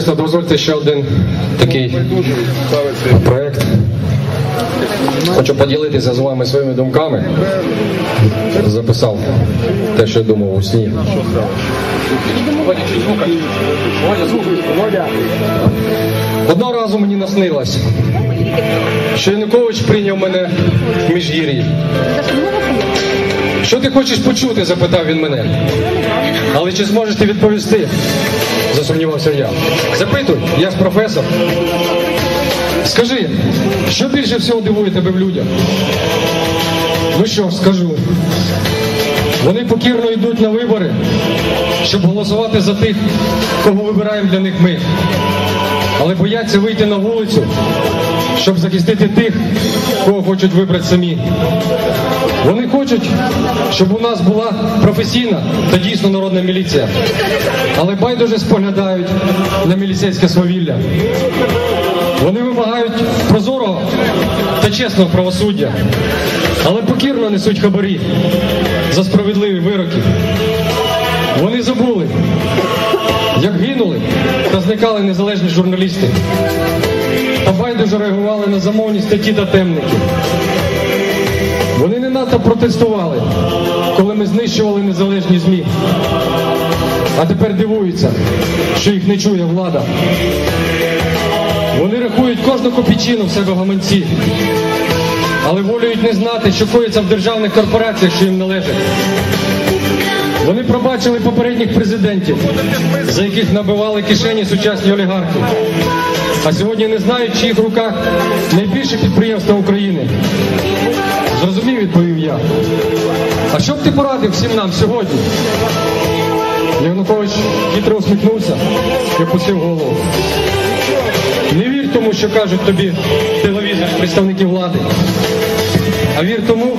Товариство, дозвольте ще один такий проект. Хочу поділитися з вами своїми думками. Записав те, що думав у сні. Одного разу мені наснилось, що Янукович прийняв мене в міжгір'ї. Що ти хочеш почути? запитав він мене. Але чи зможеш ти відповісти? Засумнівався я. Запитуй, я ж професор. Скажи, що більше всього дивує тебе в людях? Ну що ж, скажу. Вони покірно йдуть на вибори, щоб голосувати за тих, кого вибираємо для них ми. Але бояться вийти на вулицю, щоб захистити тих, кого хочуть вибрати самі. Вони хочуть, щоб у нас була професійна та дійсно народна міліція. Але байдуже споглядають на міліцейське свавілля. Вони вимагають прозорого та чесного правосуддя, але покірно несуть хабарі за справедливі вироки. Вони забули, як гинули та зникали незалежні журналісти. Та байдуже реагували на замовні статті та темники. Вони не надто протестували, коли ми знищували незалежні ЗМІ. А тепер дивуються, що їх не чує влада. Вони рахують кожну копійчину в себе гаманці, але волюють не знати, що коїться в державних корпораціях, що їм належать. Вони пробачили попередніх президентів, за яких набивали кишені сучасні олігархи. А сьогодні не знають, в чиїх руках найбільше підприємства України. Зрозумів, відповів я. А що б ти порадив всім нам сьогодні? Янукович хитро усміхнувся і опустив голову. Не вір тому, що кажуть тобі телевізор представники влади, а вір тому,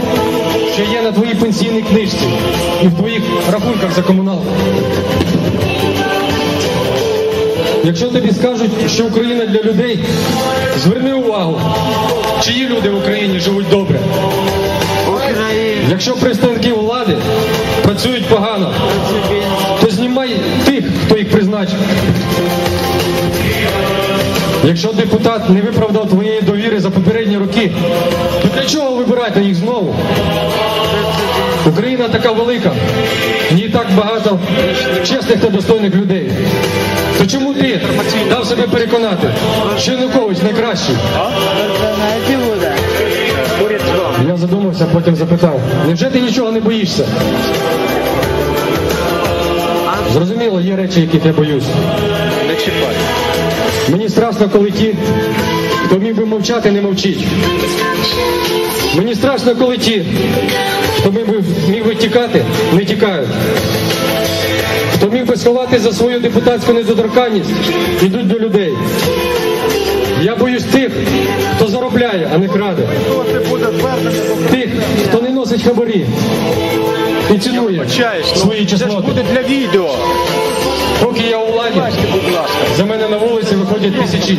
що є на твоїй пенсійній книжці і в твоїх рахунках за комуналку. Якщо тобі скажуть, що Україна для людей, зверни увагу, чиї люди в Україні живуть добре. Якщо представники влади працюють погано, то знімай тих, хто їх призначив. Якщо депутат не виправдав твоєї довіри за попередні роки, то для чого вибирати їх знову? Україна така велика, в ній так багато чесних та достойних людей. Чому ти дав себе переконати, що Янукович найкращий? Я задумався, потім запитав, невже ти нічого не боїшся? Зрозуміло, є речі, яких я боюсь. Не чіпай. Мені страшно, коли ті, хто міг би мовчати, не мовчить. Мені страшно, коли ті, хто міг би, міг би тікати, не тікають. Сховати за свою депутатську недоторканність, йдуть до людей. Я боюсь тих, хто заробляє, а не краде. Тих, хто не носить хабарі і цінує свої чесноти. буде для відео. Поки я у владі, за мене на вулиці виходять тисячі.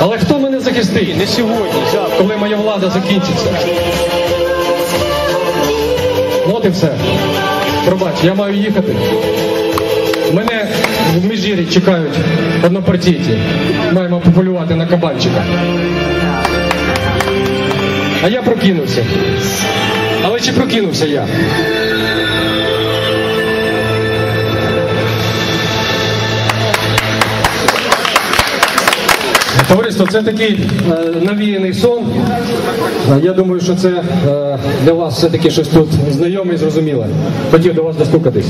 Але хто мене захистить, Не сьогодні, коли моя влада закінчиться? От і все. Пробач, я маю їхати. Мене в Межірі чекають однопартійці. Маємо пополювати на кабанчика. А я прокинувся. Але чи прокинувся я? Товариство, це такий е, навіяний сон. Е, Я думаю, що це е, для вас все-таки щось тут знайоме і зрозуміле. Хотів до вас достукатись.